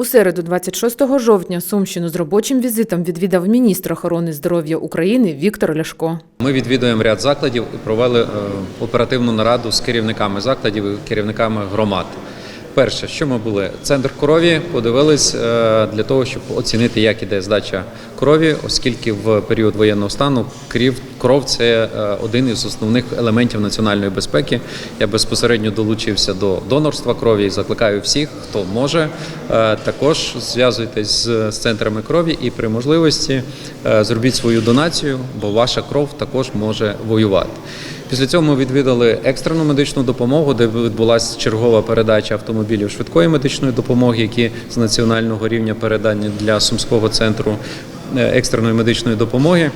У середу, 26 жовтня, Сумщину з робочим візитом відвідав міністр охорони здоров'я України Віктор Ляшко. Ми відвідуємо ряд закладів і провели е, оперативну нараду з керівниками закладів і керівниками громад. Перше, що ми були, центр крові подивились е, для того, щоб оцінити, як іде здача крові, оскільки в період воєнного стану крів кров це е, один із основних елементів національної безпеки. Я безпосередньо долучився до донорства крові і закликаю всіх, хто може, е, також зв'язуйтесь з, центрами крові і при можливості зробіть свою донацію, бо ваша кров також може воювати. Після цього ми відвідали екстрену медичну допомогу, де відбулася чергова передача автомобілів швидкої медичної допомоги, які з національного рівня передані для сумського центру е, екстреної медичної допомоги.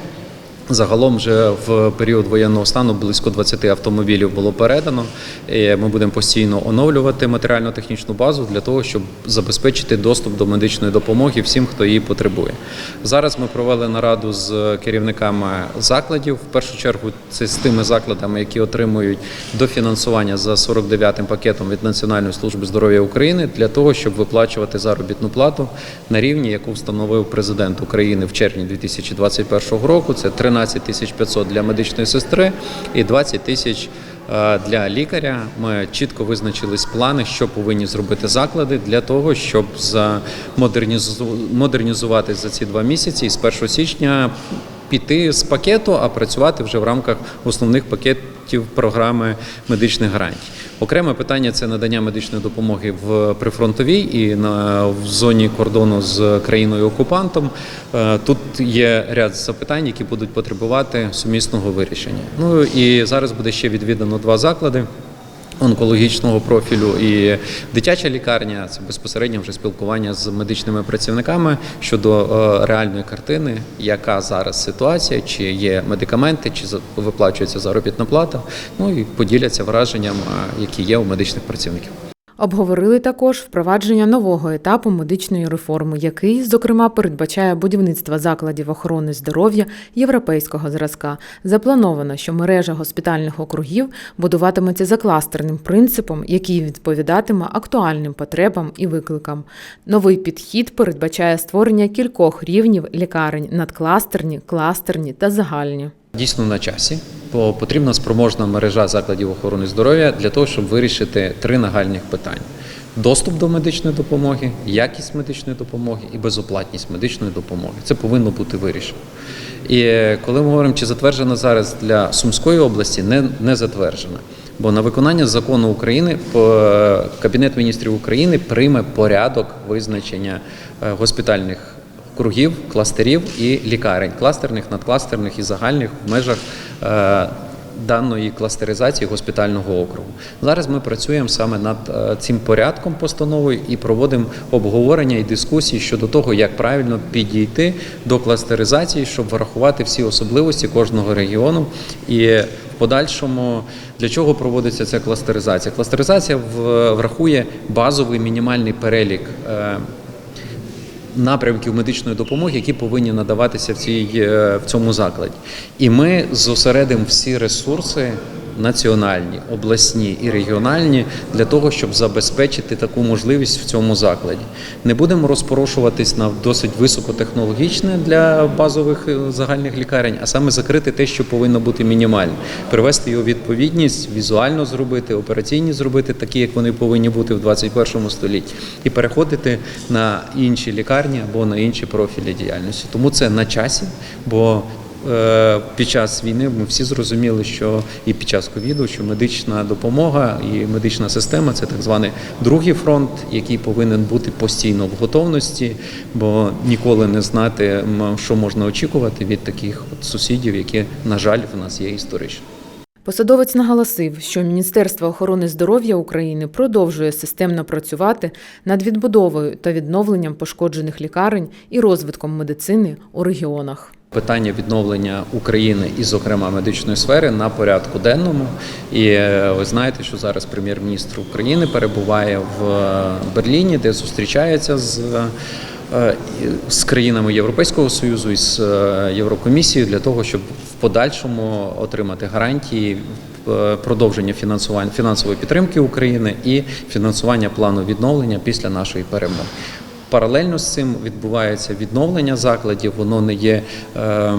Загалом вже в період воєнного стану близько 20 автомобілів було передано. І Ми будемо постійно оновлювати матеріально-технічну базу для того, щоб забезпечити доступ до медичної допомоги всім, хто її потребує. Зараз ми провели нараду з керівниками закладів. В першу чергу це з тими закладами, які отримують дофінансування за 49-м пакетом від Національної служби здоров'я України для того, щоб виплачувати заробітну плату на рівні, яку встановив президент України в червні 2021 року. Це 13 тисяч 500 для медичної сестри і 20 тисяч е, для лікаря. Ми чітко визначились плани, що повинні зробити заклади для того, щоб модернізувати за ці два місяці і з 1 січня піти з пакету, а працювати вже в рамках основних пакетів програми медичних гарантій. Окреме питання це надання медичної допомоги в прифронтовій і на в зоні кордону з країною окупантом. Е, Тут є ряд запитань, які будуть потребувати сумісного вирішення. Ну і зараз буде ще відвідано два заклади онкологічного профілю і дитяча лікарня це безпосередньо вже спілкування з медичними працівниками щодо е, реальної картини, яка зараз ситуація, чи є медикаменти, чи виплачується заробітна плата. Ну і поділяться враженням, е, які є у медичних працівників. Обговорили також впровадження нового етапу медичної реформи, який, зокрема, передбачає будівництво закладів охорони здоров'я європейського зразка. Заплановано, що мережа госпітальних округів будуватиметься за кластерним принципом, який відповідатиме актуальним потребам і викликам. Новий підхід передбачає створення кількох рівнів лікарень надкластерні, кластерні та загальні. Дійсно на часі, бо потрібна спроможна мережа закладів охорони здоров'я для того, щоб вирішити три нагальних питання: доступ до медичної допомоги, якість медичної допомоги і безоплатність медичної допомоги. Це повинно бути вирішено. І е, коли ми говоримо, чи затверджена зараз для Сумської області, не, не затверджена. Бо на виконання закону України Кабінет міністрів України прийме порядок визначення е, госпітальних кругів, кластерів і лікарень, кластерних, надкластерних і загальних в межах е, даної кластеризації госпітального округу. Зараз ми працюємо саме над е, цим порядком постановою і проводимо обговорення і дискусії щодо того, як правильно підійти до кластеризації, щоб врахувати всі особливості кожного регіону і подальшому для чого проводиться ця кластеризація? Кластеризація врахує базовий мінімальний перелік. Напрямків медичної допомоги, які повинні надаватися в цій е, в цьому закладі. І ми зосередимо всі ресурси. Національні, обласні і регіональні для того, щоб забезпечити таку можливість в цьому закладі. Не будемо розпорошуватись на досить високотехнологічне для базових е, загальних лікарень, а саме закрити те, що повинно бути мінімальне, привести його відповідність, візуально зробити, операційні зробити такі, як вони повинні бути в 21 столітті, і переходити на інші лікарні або на інші профілі діяльності. Тому це на часі, бо під час війни ми всі зрозуміли, що і під час ковіду, що медична допомога і медична система це так званий другий фронт, який повинен бути постійно в готовності, бо ніколи не знати, що можна очікувати від таких от сусідів, які, на жаль, в нас є історично. Посадовець наголосив, що Міністерство охорони здоров'я України продовжує системно працювати над відбудовою та відновленням пошкоджених лікарень і розвитком медицини у регіонах. Питання відновлення України і, зокрема, медичної сфери на порядку денному. І е, ви знаєте, що зараз прем'єр-міністр України перебуває в е, Берліні, де зустрічається з. е, З країнами Європейського союзу і з Єврокомісією для того, щоб в подальшому отримати гарантії продовження фінансування фінансової підтримки України і фінансування плану відновлення після нашої перемоги. Паралельно з цим відбувається відновлення закладів. Воно не є. Е,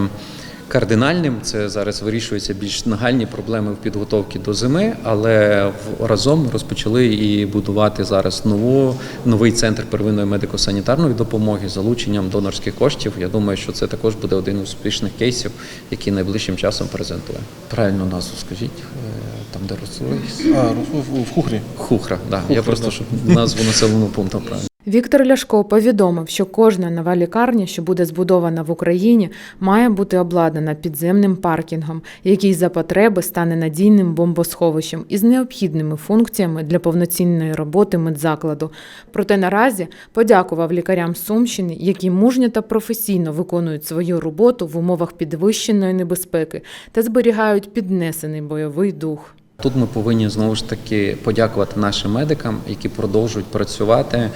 Кардинальним це зараз вирішуються більш нагальні проблеми в підготовці до зими, але в- разом розпочали і будувати зараз нову новий центр первинної медико-санітарної допомоги з залученням донорських коштів. Я думаю, що це також буде один із успішних кейсів, який найближчим часом презентує. Правильну назву скажіть, е, там де росли А, в, в Хухрі. Хухра. Да. Я просто да. щоб назву населеного пункту правильно. Віктор Ляшко повідомив, що кожна нова лікарня, що буде збудована в Україні, має бути обладнана підземним паркінгом, який за потреби стане надійним бомбосховищем із необхідними функціями для повноцінної роботи медзакладу. Проте наразі подякував лікарям Сумщини, які мужньо та професійно виконують свою роботу в умовах підвищеної небезпеки та зберігають піднесений бойовий дух. Тут ми повинні знову ж таки подякувати нашим медикам, які продовжують працювати е,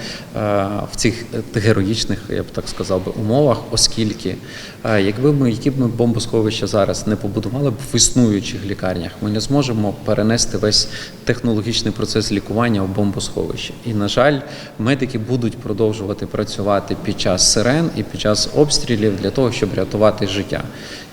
в цих е, героїчних, я б так сказав би, умовах, оскільки е, якби ми які б ми бомбосховища зараз не побудували б в існуючих лікарнях, ми не зможемо перенести весь технологічний процес лікування в бомбосховище. І на жаль, медики будуть продовжувати працювати під час сирен і під час обстрілів для того, щоб рятувати життя.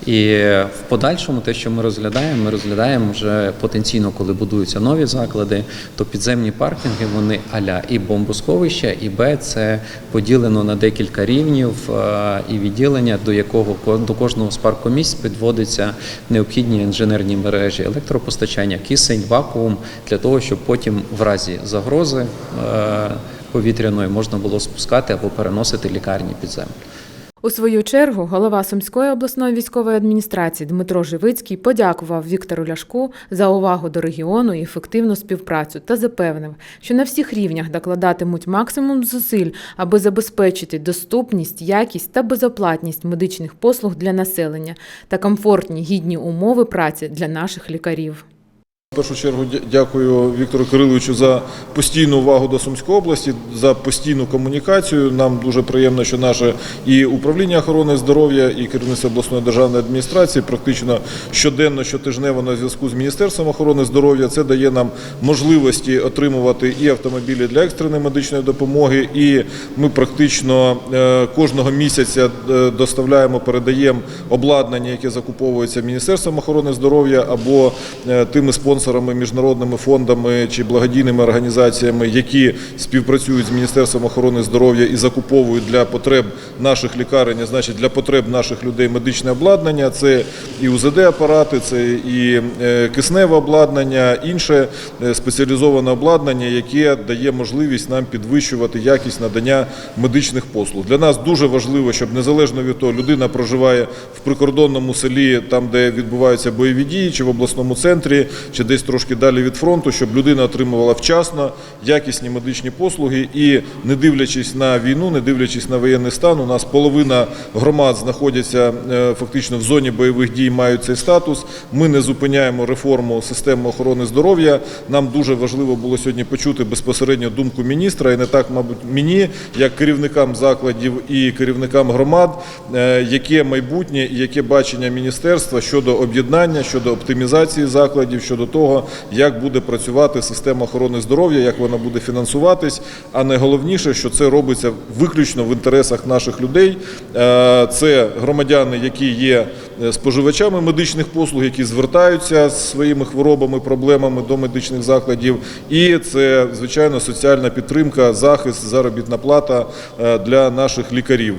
І в подальшому, те, що ми розглядаємо, ми розглядаємо вже потенційно, коли будуються нові заклади, то підземні паркінги вони аля і бомбосховища, і Б це поділено на декілька рівнів е, і відділення, до якого ко- до кожного з паркомісць підводиться необхідні інженерні мережі електропостачання, кисень, вакуум для того, щоб потім в разі загрози е, повітряної можна було спускати або переносити лікарні підземні. У свою чергу голова Сумської обласної військової адміністрації Дмитро Живицький подякував Віктору Ляшку за увагу до регіону і ефективну співпрацю та запевнив, що на всіх рівнях докладатимуть максимум зусиль, аби забезпечити доступність, якість та безоплатність медичних послуг для населення та комфортні гідні умови праці для наших лікарів. В першу чергу дякую Віктору Кириловичу за постійну увагу до Сумської області, за постійну комунікацію. Нам дуже приємно, що наше і управління охорони здоров'я, і керівництво обласної державної адміністрації практично щоденно, щотижнево на зв'язку з Міністерством охорони здоров'я. Це дає нам можливості отримувати і автомобілі для екстреної медичної допомоги. І ми практично е, кожного місяця е, доставляємо, передаємо обладнання, яке закуповується Міністерством охорони здоров'я або е, тими спонсорами, міжнародними фондами чи благодійними організаціями, які співпрацюють з Міністерством охорони здоров'я і закуповують для потреб наших лікарень, значить для потреб наших людей медичне обладнання. Це і УЗД-апарати, це і е, кисневе обладнання, інше е, спеціалізоване обладнання, яке дає можливість нам підвищувати якість надання медичних послуг. Для нас дуже важливо, щоб незалежно від того, людина проживає в прикордонному селі, там де відбуваються бойові дії, чи в обласному центрі, чи десь трошки далі від фронту, щоб людина отримувала вчасно якісні медичні послуги і не дивлячись на війну, не дивлячись на воєнний стан, у нас половина громад знаходяться е, фактично в зоні бойових дій, мають цей статус. Ми не зупиняємо реформу системи охорони здоров'я. Нам дуже важливо було сьогодні почути безпосередньо думку міністра, і не так, мабуть, мені, як керівникам закладів і керівникам громад, е, яке майбутнє і яке бачення міністерства щодо об'єднання, щодо оптимізації закладів, щодо того, як буде працювати система охорони здоров'я, як вона буде фінансуватись. А найголовніше, що це робиться виключно в інтересах наших людей. Е, Це громадяни, які є споживачами медичних послуг, які звертаються з своїми хворобами, проблемами до медичних закладів. І це, звичайно, соціальна підтримка, захист, заробітна плата е, для наших лікарів.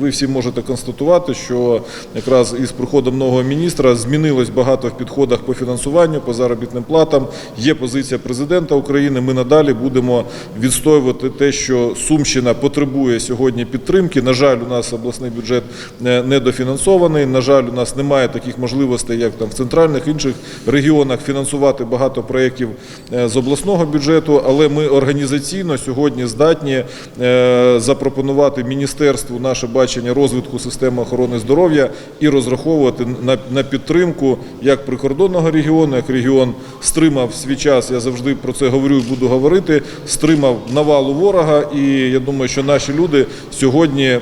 Ви всі можете констатувати, що якраз із приходом нового міністра змінилось багато в підходах по фінансуванню, по заробітним платам. Є позиція президента України. Ми надалі будемо відстоювати те, що Сумщина потребує сьогодні підтримки. На жаль, у нас обласний бюджет е, недофінансований. На жаль, нас немає таких можливостей, як там в центральних інших регіонах фінансувати багато проєктів е, з обласного бюджету, але ми організаційно сьогодні здатні е, запропонувати міністерству наше бачення розвитку системи охорони здоров'я і розраховувати на, підтримку як прикордонного регіону, як регіон стримав свій час. Я завжди про це говорю і буду говорити. Стримав навалу ворога, і я думаю, що наші люди сьогодні е,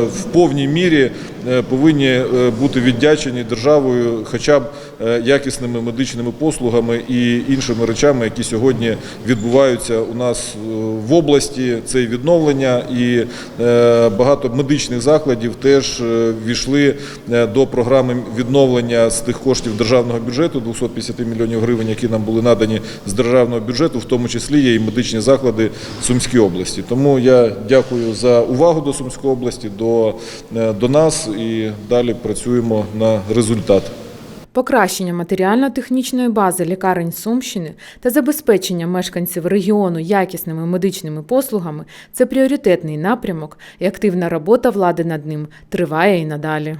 в повній мірі повинні е, бути віддячені державою, хоча б е, якісними медичними послугами і іншими речами, які сьогодні відбуваються у нас е, в області. Це і відновлення, і е, багато медичних закладів теж е, ввійшли е, до програми відновлення з тих коштів державного бюджету 250 мільйонів гривень, які нам були надані з державного бюджету, в тому числі є і медичні заклади Сумській області. Тому я дякую за увагу до Сумської області, до, е, до нас і далі працюємо на результат. Покращення матеріально-технічної бази лікарень Сумщини та забезпечення мешканців регіону якісними медичними послугами це пріоритетний напрямок, і активна робота влади над ним триває і надалі.